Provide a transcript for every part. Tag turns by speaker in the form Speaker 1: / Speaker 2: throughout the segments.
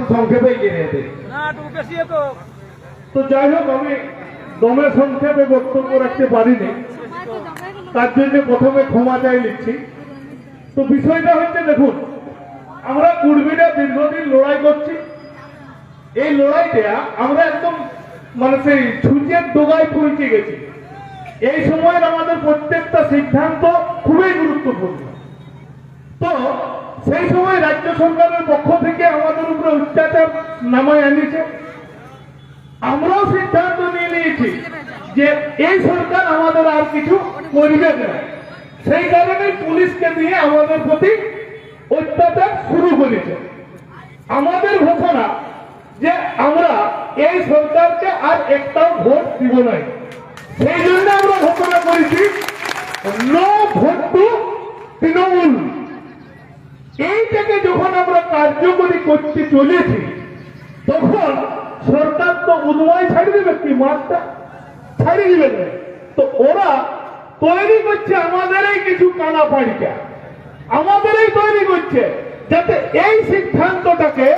Speaker 1: একটু সংক্ষেপে জেনে
Speaker 2: তো
Speaker 1: তো যাই হোক আমি দমে সংক্ষেপে বক্তব্য রাখতে পারিনি। তার জন্য প্রথমে ক্ষমা চাই নিচ্ছি। তো বিষয়টা হচ্ছে দেখুন আমরা কুর্মীরা দীর্ঘদিন লড়াই করছি। এই লড়াইটা আমরা একদম মানে সেই ছুঁচের ডোগায় পৌঁছে গেছি। এই সময়ের আমাদের প্রত্যেকটা সিদ্ধান্ত খুবই গুরুত্বপূর্ণ তো সেই সময় রাজ্য সরকারের পক্ষ থেকে আমাদের উপরে অত্যাচার নামায় আনিয়েছে আমরাও সিদ্ধান্ত নিয়ে নিয়েছি যে এই সরকার আমাদের আর কিছু করবে না। সেই কারণে পুলিশকে দিয়ে আমাদের প্রতি অত্যাচার শুরু করেছে। আমাদের ঘোষণা যে আমরা এই সরকারকে আর একটাও ভোট দিব নাই সেই জন্য আমরা ঘোষণা করেছি নো ভোট টু তৃণমূল। এইটাকে যখন আমরা কার্যকরী করতে চলেছি, তখন সরকার তো উদময় ছাড়ি দেবে কি, মাঠটা ছাড়ি দিবে তো ওরা তৈরি করছে আমাদেরই কিছু কানা পাড়িটা, আমাদেরই তৈরি করছে, যাতে এই সিদ্ধান্তটাকে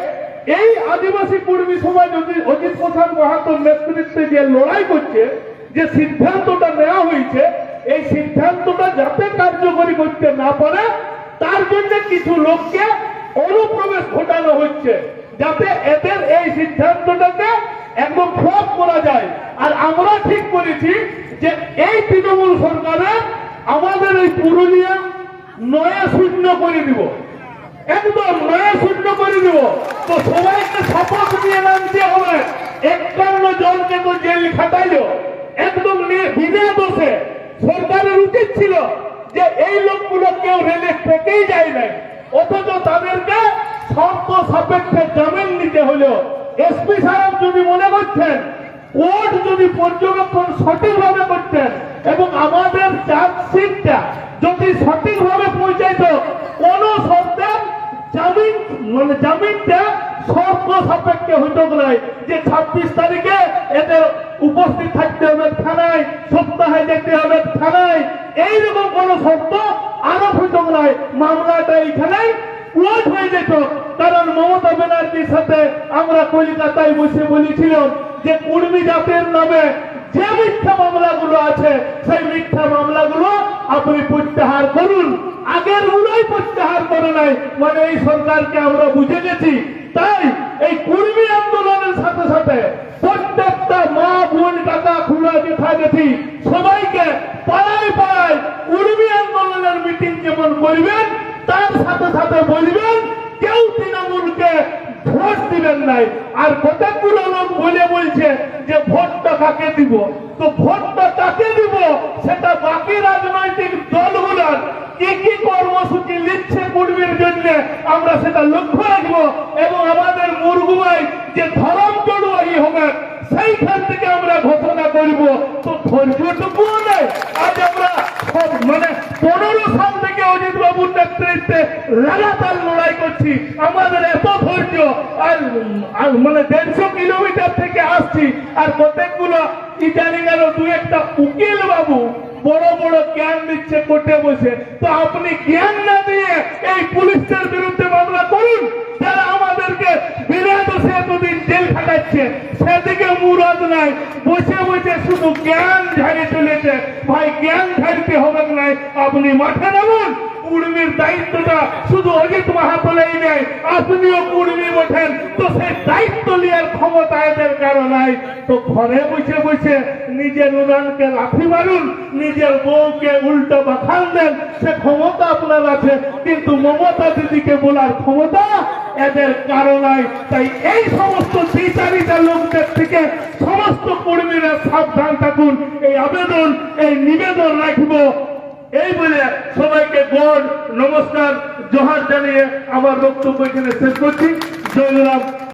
Speaker 1: এই আদিবাসী কর্মী সমাজ অজি- অজিত প্রসাদ মাহাতোর নেতৃত্বে যে লড়াই করছে, যে সিদ্ধান্তটা নেওয়া হয়েছে, এই সিদ্ধান্তটা যাতে কার্যকরী করতে না পারে তার জন্য কিছু লোককে অনুপ্রবেশ ঘটানো হচ্ছে, যাতে এদের এই সিদ্ধান্তটাকে একদম ফ্লপ করা যায়। আর আমরা ঠিক করেছি যে এই তৃণমূল সরকারে আমাদের এই পুরুলিয়া নয়া শূন্য করে দিব। একদম নয়া শূন্য করে দিব। তো সবাইকে শপথ নিয়ে নামতে হবে। একান্ন জনকে তো জেল খাটাইলো। একদম বিনা দোষে সরকারের উচিত ছিল যে এই লোকগুলো কেউ রেলে থেকেই যায় নাই। অথচ তাদেরকে শর্ত সাপেক্ষে জামিন নিতে হলো এসপি সাহেব যদি মনে করছেন কোর্ট যদি পর্যবেক্ষণ সঠিকভাবে করতেন এবং আমাদের চার্জশিটটা যদি সঠিকভাবে পৌঁছাইতো, কোন সরকার জামিন মানে জামিনটা শর্ত সাপেক্ষে হইতো নাই যে ছাব্বিশ তারিখে এদের উপস্থিত থাকতে হবে থানায়, সপ্তাহে যেতে হবে থানায়। এইরকম কোন শর্ত আরোপ হইতো নাই মামলাটা এইখানে ক্লোজ হয়ে যেত। কারণ মমতা ব্যানার্জির সাথে আমরা কলকাতায় বসে বলেছিলাম যে কুর্মী জাতের নামে যে মিথ্যা মামলাগুলো আছে, সেই মিথ্যা মামলাগুলো আপনি প্রত্যাহার করুন। আগের গুলোই প্রত্যাহার করে নাই। মানে এই সরকারকে আমরা বুঝে গেছি তাই এই কুর্মী আন্দোলনের সাথে সাথে প্রত্যেকটা মা বোন কাকা খুলা জেঠা জেঠি সবাইকে পাড়ায় পাড়ায় কুর্মী আন্দোলনের মিটিং যেমন করবেন, তার সাথে সাথে বলবেন, কেউ তৃণমূলকে ভোট দিবেন নাই। আর কতগুলো লোক বলে বলছে যে ভোটটা কাকে দিব? তো ভোটটা কাকে দিব সেটা বাকি রাজনৈতিক দলগুলোর কি কি কর্মসূচি নিচ্ছে কুর্মীর জন্য আমরা সেটা লক্ষ্য রাখব এবং মুরগুমাই যে ধরম চড়ুয়াই হবে, সেইখান থেকে আমরা ঘোষণা করব, তো ধৈর্যটুকুও নেই। আজ আমরা মানে পনেরো সাল থেকে অজিত বাবুর নেতৃত্বে লাগাতার লড়াই করছি। আমাদের এত ধৈর্য, আর মানে দেড়শো কিলোমিটার থেকে আসছি, আর কতগুলো জানি গেল, দু একটা উকিল বাবু বড় বড় জ্ঞান দিচ্ছে কোর্টে বসে। তো আপনি জ্ঞান না দিয়ে এই পুলিশের বিরুদ্ধে মামলা করুন যারা আমাদেরকে বিনা দোষে এতদিন খাটাচ্ছে সেদিকে মুরদ নাই। বসে বসে শুধু জ্ঞান ঝাড়ে চলেছে। ভাই, জ্ঞান ঝাড়তে হবে নাই? আপনি মাঠে নামুন। উর্মির দায়িত্বটা শুধু অজিত মাহাতলেই নেই আপনিও সেই দায়িত্ব নেওয়ার ক্ষমতা এদের কারও তো ঘরে বসে বসে নিজের উনানকে লাথি মারুন, নিজের বউকে উল্টো বাখান দেন, সে ক্ষমতা আপনার আছে। কিন্তু মমতা দিদিকে বলার ক্ষমতা এদের কারও নাই। তাই এই সমস্ত বিচারিতা লোকদের থেকে সমস্ত কর্মীরা সাবধান থাকুন। এই আবেদন, এই নিবেদন রাখব। এই বলে সবাইকে গড় নমস্কার জোহার জানিয়ে আমার বক্তব্য এখানে শেষ করছি। জয়